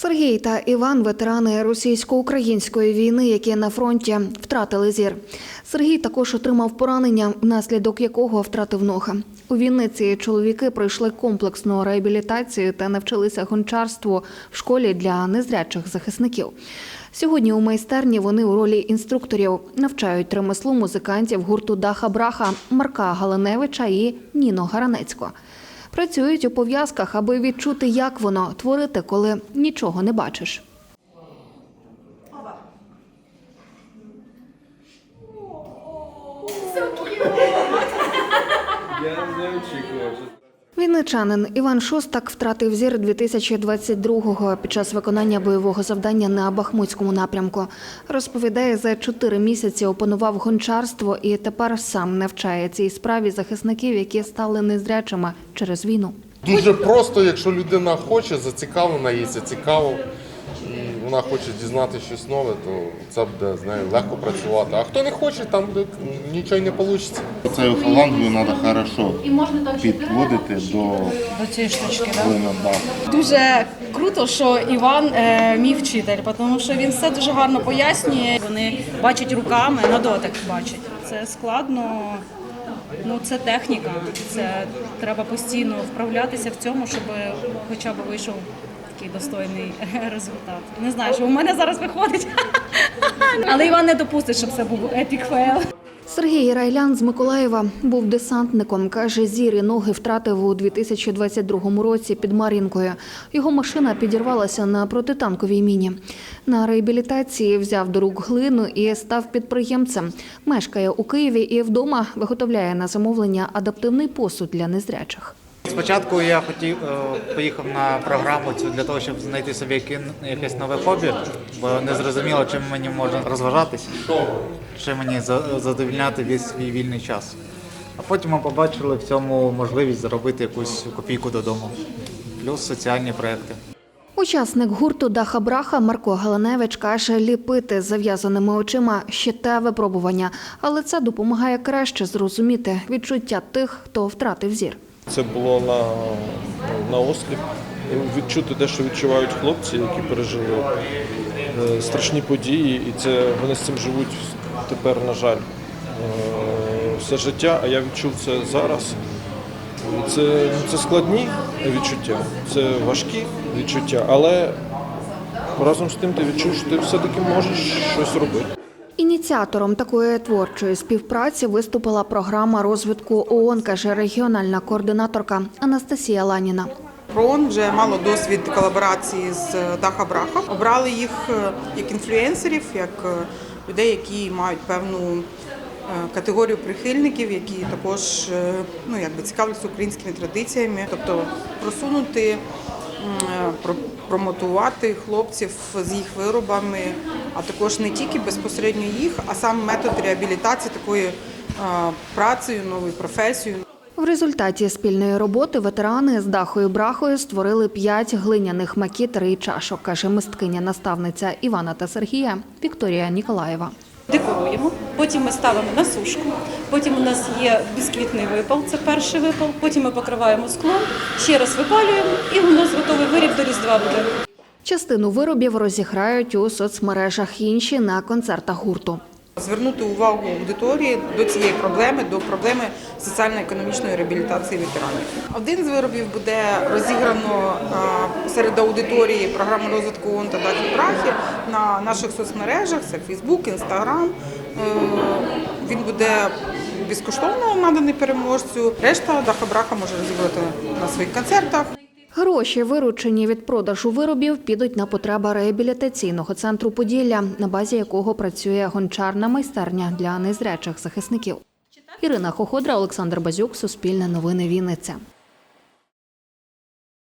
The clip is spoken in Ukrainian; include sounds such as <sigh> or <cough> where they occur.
Сергій та Іван ветерани російсько-української війни, які на фронті втратили зір. Сергій також отримав поранення, внаслідок якого втратив ноги. У Вінниці чоловіки пройшли комплексну реабілітацію та навчилися гончарству в школі для незрячих захисників. Сьогодні у майстерні вони у ролі інструкторів навчають ремеслу музикантів гурту Даха Браха Марка Галаневича і Ніно Гаранецько. Працюють у пов'язках, аби відчути, як воно творити, коли нічого не бачиш. Я не очікував. що Вінничанин Іван Шостак втратив зір 2022-го під час виконання бойового завдання на Бахмутському напрямку. Розповідає, за чотири місяці опанував гончарство і тепер сам навчає цій справі захисників, які стали незрячими через війну. Дуже просто, якщо людина хоче, зацікавлена, їй це вона хоче дізнатися щось нове, то це буде з нею легко працювати. А хто не хоче, там буде нічого не вийде. Цю фалангою треба хорошо підводити до До цієї штучки, да? Дуже круто, що Іван е, мій вчитель, тому що він все дуже гарно пояснює. Вони бачать руками, на дотик бачать. Це складно. Ну, це техніка. Це треба постійно вправлятися в цьому, щоб хоча б вийшов такий достойний <laughs> результат. Не знаю, що у мене зараз виходить. <laughs> Але Іван не допустить, щоб це був епік фейл. Сергій Райлян з Миколаєва був десантником. Каже, зір і ноги втратив у 2022 році під Мар'їнкою. Його машина підірвалася на протитанковій міні. На реабілітації взяв до рук глину і став підприємцем. Мешкає у Києві і вдома виготовляє на замовлення адаптивний посуд для незрячих. Спочатку я хотів е, поїхав на програму цю для того, щоб знайти собі якесь нове хобі, бо не зрозуміло, чим мені можна розважатися, чим мені за- задовільняти весь свій вільний час. А потім ми побачили в цьому можливість заробити якусь копійку додому, плюс соціальні проекти. Учасник гурту Даха Браха Марко Галаневич каже, ліпити з зав'язаними очима ще те випробування, але це допомагає краще зрозуміти відчуття тих, хто втратив зір. Це було на, на осліп. Відчути те, що відчувають хлопці, які пережили е, страшні події, і це вони з цим живуть тепер, на жаль, е, все життя. А я відчув це зараз. Це, це складні відчуття, це важкі відчуття, але разом з тим ти відчув, що ти все-таки можеш щось робити. Ініціатором такої творчої співпраці виступила програма розвитку ООН, каже регіональна координаторка Анастасія Ланіна. ПРООН вже мало досвід колаборації з Даха Браха. Обрали їх е, як інфлюенсерів, як е, людей, які мають певну е, категорію прихильників, які також е, ну, якби цікавляться українськими традиціями, тобто просунути, е, промотувати хлопців з їх виробами, а також не тільки безпосередньо їх, а сам метод реабілітації такою е, працею, новою професією. В результаті спільної роботи ветерани з дахою брахою створили п'ять глиняних макітер і чашок, каже мисткиня-наставниця Івана та Сергія Вікторія Ніколаєва. Декоруємо, потім ми ставимо на сушку, потім у нас є бісквітний випал, це перший випал, потім ми покриваємо склом, ще раз випалюємо і у нас готовий виріб до Різдва буде. Частину виробів розіграють у соцмережах, інші на концертах гурту. Звернути увагу аудиторії до цієї проблеми, до проблеми соціально-економічної реабілітації ветеранів. Один з виробів буде розіграно серед аудиторії програми розвитку ООН та Дахи Брахи на наших соцмережах, це Фейсбук, Інстаграм. Він буде безкоштовно наданий переможцю. Решта Даха Браха може розіграти на своїх концертах. Гроші, виручені від продажу виробів, підуть на потреби реабілітаційного центру Поділля, на базі якого працює гончарна майстерня для незрячих захисників. Ірина Хоходра, Олександр Базюк, Суспільне новини Вінниця.